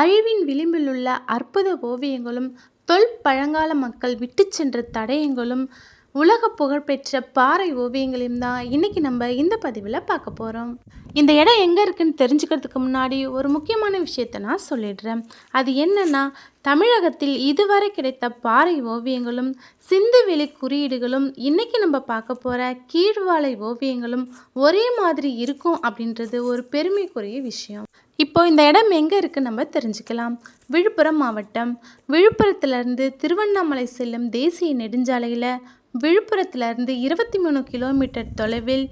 அழிவின் விளிம்பில் உள்ள அற்புத ஓவியங்களும் தொல் பழங்கால மக்கள் விட்டு சென்ற தடயங்களும் உலக புகழ்பெற்ற பாறை ஓவியங்களையும் தான் இன்னைக்கு நம்ம இந்த பதிவில் பார்க்க போகிறோம் இந்த இடம் எங்கே இருக்குன்னு தெரிஞ்சுக்கிறதுக்கு முன்னாடி ஒரு முக்கியமான விஷயத்தை நான் சொல்லிடுறேன். அது என்னன்னா தமிழகத்தில் இதுவரை கிடைத்த பாறை ஓவியங்களும் சிந்துவெளி குறியீடுகளும் இன்றைக்கி நம்ம பார்க்க போகிற கீழ்வாலை ஓவியங்களும் ஒரே மாதிரி இருக்கும் அப்படின்றது ஒரு பெருமைக்குரிய விஷயம். இப்போ இந்த இடம் எங்கே இருக்குது நம்ம தெரிஞ்சுக்கலாம். விழுப்புரம் மாவட்டம். விழுப்புரத்துலேருந்து திருவண்ணாமலை செல்லும் தேசிய நெடுஞ்சாலையில் விழுப்புரத்துலேருந்து இருபத்தி மூணு கிலோமீட்டர் தொலைவில்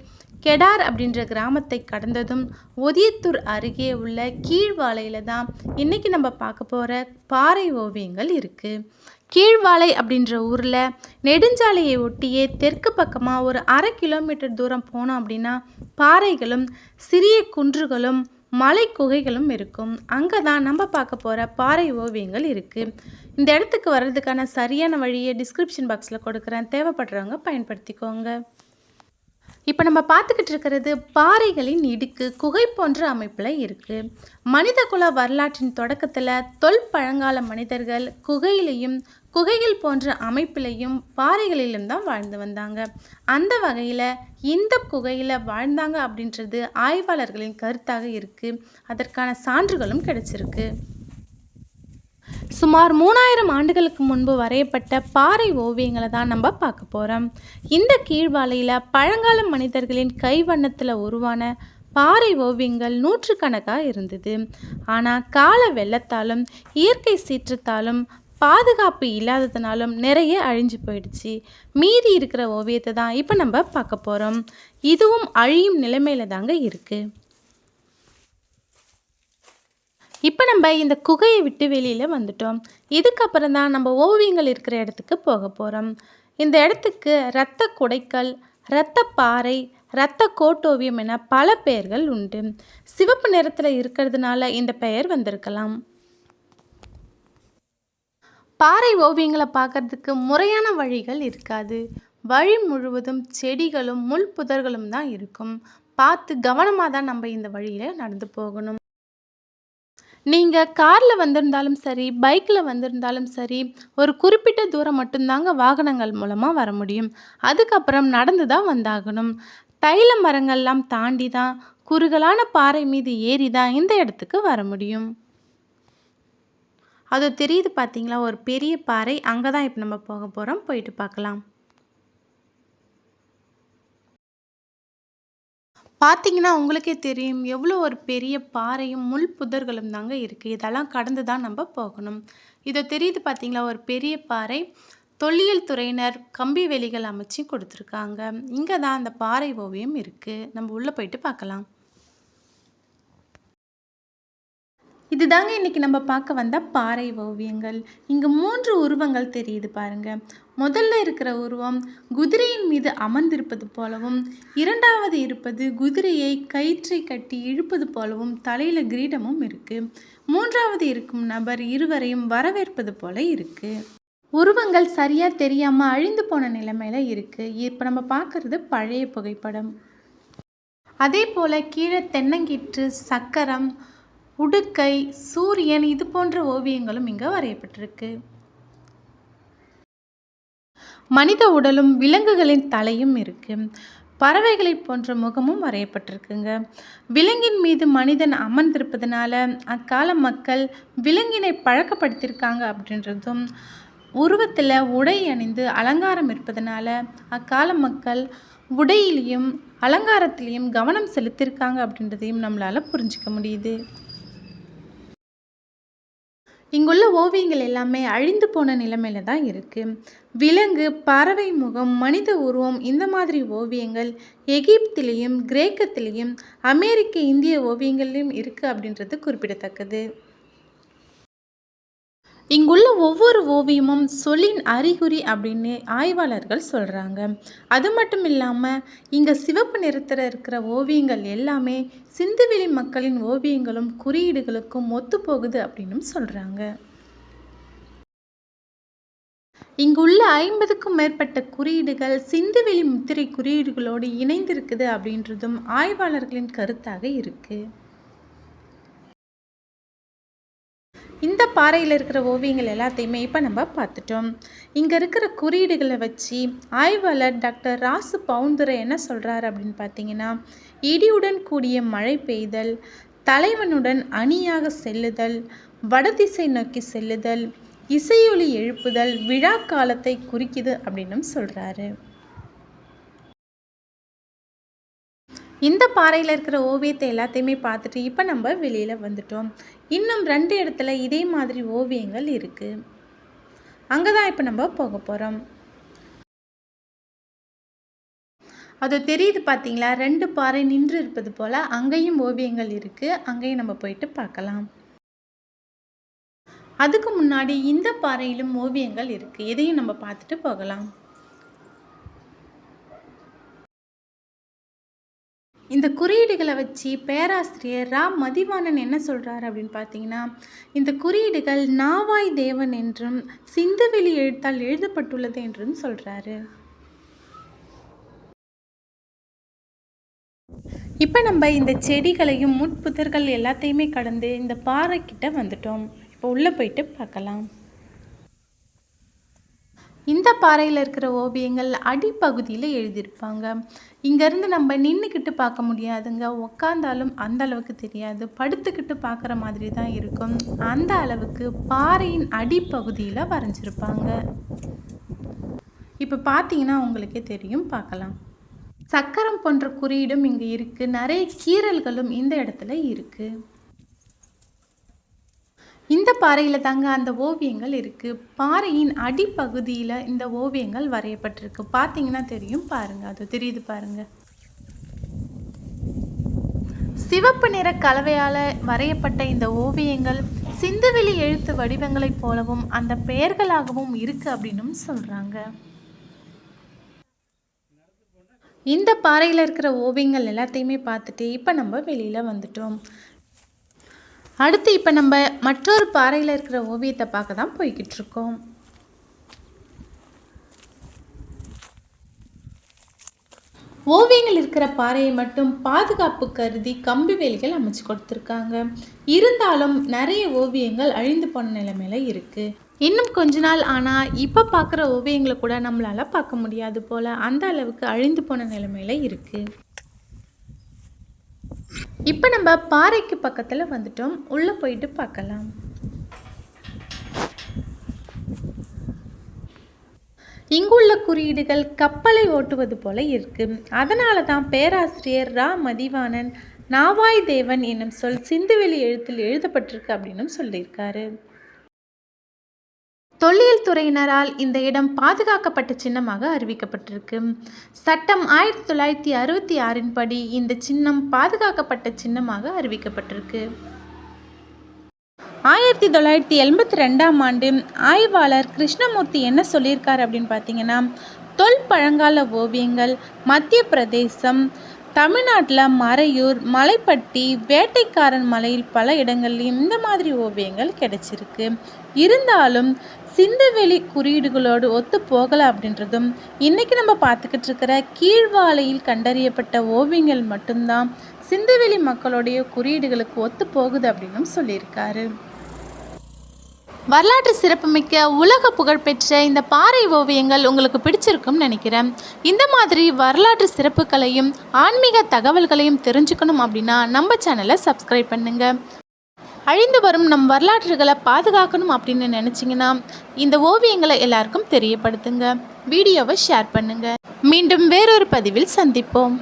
கெடார் அப்படின்ற கிராமத்தை கடந்ததும் ஒதியத்தூர் அருகே உள்ள கீழ்வாலையில் தான் இன்றைக்கி நம்ம பார்க்க போகிற பாறை ஓவியங்கள் இருக்குது கீழ்வாலை அப்படின்ற ஊரில் நெடுஞ்சாலையை ஒட்டியே தெற்கு பக்கமாக ஒரு அரை கிலோமீட்டர் தூரம் போனோம் அப்படின்னா பாறைகளும் சிறிய குன்றுகளும் மலை குகைகளும் இருக்கும். அங்கே தான் நம்ம பார்க்க போகிற பாறை ஓவியங்கள் இருக்குது இந்த இடத்துக்கு வர்றதுக்கான சரியான வழியை டிஸ்கிரிப்ஷன் பாக்ஸில் கொடுக்குறேன். தேவைப்படுறவங்க பயன்படுத்திக்கோங்க. இப்போ நம்ம பார்த்துக்கிட்டு இருக்கிறது பாறைகளின் இடுக்கு குகை போன்ற அமைப்பில் இருக்குது மனித குல வரலாற்றின் தொடக்கத்தில் தொல் பழங்கால மனிதர்கள் குகையிலையும் குகைகள் போன்ற அமைப்பிலையும் பாறைகளிலும் தான் வாழ்ந்து வந்தாங்க. அந்த வகையில் இந்த குகையில் வாழ்ந்தாங்க அப்படின்றது ஆய்வாளர்களின் கருத்தாக இருக்குது அதற்கான சான்றுகளும் கிடைச்சிருக்கு. சுமார் மூணாயிரம் ஆண்டுகளுக்கு முன்பு வரையப்பட்ட பாறை ஓவியங்களை தான் நம்ம பார்க்க போகிறோம் இந்த கீழ்வாலையில் பழங்கால மனிதர்களின் கைவண்ணத்தில் உருவான பாறை ஓவியங்கள் நூற்றுக்கணக்காக இருந்தது. ஆனால் கால வெள்ளத்தாலும் இயற்கை சீற்றத்தாலும் பாதுகாப்பு இல்லாததுனாலும் நிறைய அழிஞ்சு போயிடுச்சு. மீதி இருக்கிற ஓவியத்தை தான் இப்போ நம்ம பார்க்க போகிறோம் இதுவும் அழியும் நிலைமையில தாங்க இருக்குது இப்போ நம்ம இந்த குகையை விட்டு வெளியில் வந்துட்டோம். இதுக்கப்புறம் தான் நம்ம ஓவியங்கள் இருக்கிற இடத்துக்கு போக போகிறோம் இந்த இடத்துக்கு இரத்த குடைக்கல் இரத்த பாறை இரத்த கோட்டோவியம் என பல பெயர்கள் உண்டு. சிவப்பு நிறத்தில் இருக்கிறதுனால இந்த பெயர் வந்திருக்கலாம். பாறை ஓவியங்களை பார்க்கறதுக்கு முறையான வழிகள் இருக்காது. வழி முழுவதும் செடிகளும் முள் புதர்களும் தான் இருக்கும். பார்த்து கவனமாக தான் நம்ம இந்த வழியில் நடந்து போகணும். நீங்கள் காரில் வந்திருந்தாலும் சரி பைக்கில் வந்திருந்தாலும் சரி ஒரு குறிப்பிட்ட தூரம் மட்டும்தாங்க வாகனங்கள் மூலமாக வர முடியும். அதுக்கப்புறம் நடந்து தான் வந்தாகணும். தைல மரங்கள்லாம் தாண்டி தான் குறுகலான பாறை மீது ஏறி தான் இந்த இடத்துக்கு வர முடியும். அது தெரியுது பார்த்தீங்களா ஒரு பெரிய பாறை அங்கே தான் இப்போ நம்ம போக போகிறோம் போயிட்டு பார்க்கலாம் பார்த்தீங்கன்னா உங்களுக்கே தெரியும் எவ்வளோ ஒரு பெரிய பாறையும் முள் புதர்களும் தாங்க இருக்குது இதெல்லாம் கடந்து தான் நம்ம போகணும். இதை தெரியுது பார்த்தீங்களா ஒரு பெரிய பாறை தொல்லியல் துறையினர் கம்பி வேலிகள் அமைச்சு கொடுத்துருக்காங்க. இங்கே தான் அந்த பாறை ஓவியம் இருக்குது நம்ம உள்ளே போயிட்டு பார்க்கலாம். இதுதாங்க இன்றைக்கி நம்ம பார்க்க வந்த பாறை ஓவியங்கள். இங்கே மூன்று உருவங்கள் தெரியுது பாருங்க. முதல்ல இருக்கிற உருவம் குதிரையின் மீது அமர்ந்திருப்பது போலவும் இரண்டாவது இருப்பது குதிரையை கயிற்றை கட்டி இழுப்பது போலவும் தலையில் கிரீடமும் இருக்குது மூன்றாவது இருக்கும் நபர் இருவரையும் வரவேற்பது போல இருக்குது உருவங்கள் சரியாக தெரியாமல் அழிந்து போன நிலைமையில் இருக்குது இப்போ நம்ம பார்க்குறது பழைய புகைப்படம். அதே போல் கீழே தென்னங்கீற்று சக்கரம் உடுக்கை சூரியன் இது போன்ற ஓவியங்களும் இங்கே வரையப்பட்டிருக்கு. மனித உடலும் விலங்குகளின் தலையும் இருக்கு. பறவைகளை போன்ற முகமும் வரையப்பட்டிருக்குங்க. விலங்கின் மீது மனிதன் அமர்ந்திருப்பதனால அக்கால மக்கள் விலங்கினை பழக்கப்படுத்தியிருக்காங்க அப்படின்றதும் உருவத்தில் உடை அணிந்து அலங்காரம் இருப்பதனால அக்கால மக்கள் உடையிலையும் அலங்காரத்திலையும் கவனம் செலுத்தியிருக்காங்க அப்படின்றதையும் நம்மளால் புரிஞ்சிக்க முடியுது. இங்குள்ள ஓவியங்கள் எல்லாமே அழிந்து போன நிலைமையில தான் இருக்குது விலங்கு பறவை முகம் மனித உருவம் இந்த மாதிரி ஓவியங்கள் எகிப்திலையும் கிரேக்கத்திலையும் அமெரிக்க இந்திய ஓவியங்கள்லையும் இருக்குது அப்படின்றது குறிப்பிடத்தக்கது. இங்குள்ள ஒவ்வொரு ஓவியமும் சொல்லின் அறிகுறி அப்படின்னு ஆய்வாளர்கள் சொல்கிறாங்க அது மட்டும் இல்லாமல் இங்கே சிவப்பு நிறத்தில் இருக்கிற ஓவியங்கள் எல்லாமே சிந்துவெளி மக்களின் ஓவியங்களும் குறியீடுகளுக்கும் ஒத்துப்போகுது அப்படின்னு சொல்கிறாங்க இங்குள்ள ஐம்பதுக்கும் மேற்பட்ட குறியீடுகள் சிந்துவெளி முத்திரை குறியீடுகளோடு இணைந்திருக்குது அப்படின்றதும் ஆய்வாளர்களின் கருத்தாக இருக்குது இந்த பாறையில் இருக்கிற ஓவியங்கள் எல்லாத்தையுமே இப்போ நம்ம பார்த்துட்டோம். இங்கே இருக்கிற குறியீடுகளை வச்சு ஆய்வாளர் டாக்டர் ராசு பவுந்துரை என்ன சொல்கிறாரு அப்படின்னு பார்த்தீங்கன்னா இடியுடன் கூடிய மழை பெய்தல் தலைவனுடன் அணியாக செல்லுதல் வடதிசை நோக்கி செல்லுதல் இசையொலி எழுப்புதல் விழா காலத்தை குறிக்குது அப்படின்னும் சொல்கிறாரு இந்த பாறையில் இருக்கிற ஓவியத்தை எல்லாத்தையுமே பார்த்துட்டு இப்போ நம்ம வெளியில் வந்துட்டோம். இன்னும் ரெண்டு இடத்துல இதே மாதிரி ஓவியங்கள் இருக்குது அங்கே தான் இப்போ நம்ம போக போகிறோம் அது தெரியுது பார்த்தீங்களா ரெண்டு பாறை நின்று இருப்பது போல் அங்கேயும் ஓவியங்கள் இருக்குது அங்கேயும் நம்ம போயிட்டு பார்க்கலாம். அதுக்கு முன்னாடி இந்த பாறையிலும் ஓவியங்கள் இருக்குது இதையும் நம்ம பார்த்துட்டு போகலாம். இந்த குறியீடுகளை வச்சு பேராசிரியர் ரா மதிவாணன் என்ன சொல்கிறார் அப்படின்னு பார்த்தீங்கன்னா இந்த குறியீடுகள் நாவாய் தேவன் என்றும் சிந்துவெளி எழுத்தால் எழுதப்பட்டுள்ளது என்றும் சொல்கிறாரு இப்போ நம்ம இந்த செடிகளையும் முட்புதர்கள் எல்லாத்தையுமே கடந்து இந்த பாறைக்கிட்ட வந்துட்டோம். இப்போ உள்ளே போயிட்டு பார்க்கலாம். இந்த பாறையில் இருக்கிற ஓவியங்கள் அடிப்பகுதியில் எழுதியிருப்பாங்க. இங்கேருந்து நம்ம நின்றுக்கிட்டு பார்க்க முடியாதுங்க. உக்காந்தாலும் அந்த அளவுக்கு தெரியாது. படுத்துக்கிட்டு பார்க்குற மாதிரி தான் இருக்கும். அந்த அளவுக்கு பாறையின் அடிப்பகுதியில் வரைஞ்சிருப்பாங்க. இப்போ பார்த்தீங்கன்னா உங்களுக்கே தெரியும். பார்க்கலாம். சக்கரம் போன்ற குறியீடும் இங்கே இருக்குது நிறைய கீறல்களும் இந்த இடத்துல இருக்குது இந்த பாறையில் தாங்க அந்த ஓவியங்கள் இருக்குது பாறையின் அடிப்பகுதியில் இந்த ஓவியங்கள் வரையப்பட்டிருக்கு. பார்த்தீங்கன்னா தெரியும். பாருங்கள் அது தெரியுது பாருங்கள் சிவப்பு நிற கலவையால் வரையப்பட்ட இந்த ஓவியங்கள் சிந்துவெளி எழுத்து வடிவங்களைப் போலவும் அந்த பெயர்களாகவும் இருக்குது அப்படின்னும் சொல்கிறாங்க இந்த பாறையில் இருக்கிற ஓவியங்கள் எல்லாத்தையுமே பார்த்துட்டு இப்போ நம்ம வெளியில் வந்துட்டோம். அடுத்து இப்போ நம்ம மற்றொரு பாறையில் இருக்கிற ஓவியத்தை பார்க்க தான் போய்கிட்டு இருக்கோம் ஓவியங்கள் இருக்கிற பாறையை மட்டும் பாதுகாப்பு கருதி கம்பி வேலிகள் அமைச்சு கொடுத்துருக்காங்க. இருந்தாலும் நிறைய ஓவியங்கள் அழிந்து போன நிலைமையில இருக்குது இன்னும் கொஞ்ச நாள் ஆனால் இப்போ பார்க்குற ஓவியங்களை கூட நம்மளால் பார்க்க முடியாது போல். அந்த அளவுக்கு அழிந்து போன நிலைமையில இருக்குது இப்போ நம்ம பாறைக்கு பக்கத்தில் வந்துட்டோம். உள்ளே போயிட்டு பார்க்கலாம். இங்குள்ள குறியீடுகள் கப்பலை ஓட்டுவது போல இருக்கு. அதனால தான் பேராசிரியர் ரா. மதிவானன் நாவாய் தேவன் என்னும் சொல் சிந்துவெளி எழுத்தில் எழுதப்பட்டிருக்கு அப்படின்னு சொல்லியிருக்காரு. தொல்லியல் துறையினரால் இந்த இடம் பாதுகாக்கப்பட்ட சின்னமாக அறிவிக்கப்பட்டிருக்கு. சட்டம் ஆயிரத்தி தொள்ளாயிரத்தி அறுபத்தி ஆறின் படி இந்த சின்னம் பாதுகாக்கப்பட்ட சின்னமாக அறிவிக்கப்பட்டிருக்கு. ஆயிரத்தி தொள்ளாயிரத்தி எண்பத்தி ரெண்டாம் ஆண்டு ஆய்வாளர் கிருஷ்ணமூர்த்தி என்ன சொல்லியிருக்கார் அப்படின்னு பார்த்தீங்கன்னா தொல் பழங்கால ஓவியங்கள் மத்திய பிரதேசம் தமிழ்நாட்டில் மறையூர் மலைப்பட்டி வேட்டைக்காரன் மலையில் பல இடங்கள்லையும் இந்த மாதிரி ஓவியங்கள் கிடைச்சிருக்கு. இருந்தாலும் சிந்துவெளி குறியீடுகளோடு ஒத்து போகலை அப்படின்றதும் இன்றைக்கி நம்ம பார்த்துக்கிட்டு இருக்கிற கீழ்வாலையில் கண்டறியப்பட்ட ஓவியங்கள் மட்டும்தான் சிந்துவெளி மக்களுடைய குறியீடுகளுக்கு ஒத்து போகுது அப்படின்னும் சொல்லியிருக்காரு. வரலாற்று சிறப்புமிக்க உலக புகழ்பெற்ற இந்த பாறை ஓவியங்கள் உங்களுக்கு பிடிச்சிருக்கும்னு நினைக்கிறேன். இந்த மாதிரி வரலாற்று சிறப்புகளையும் ஆன்மீக தகவல்களையும் தெரிஞ்சுக்கணும் அப்படின்னா நம்ம சேனலை சப்ஸ்கிரைப் பண்ணுங்கள் அழிந்து வரும் நம் வரலாற்றுகளை பாதுகாக்கணும் அப்படின்னு நினச்சிங்கன்னா இந்த ஓவியங்களை எல்லாருக்கும் தெரியப்படுத்துங்க. வீடியோவை ஷேர் பண்ணுங்கள் மீண்டும் வேறொரு பதிவில் சந்திப்போம்.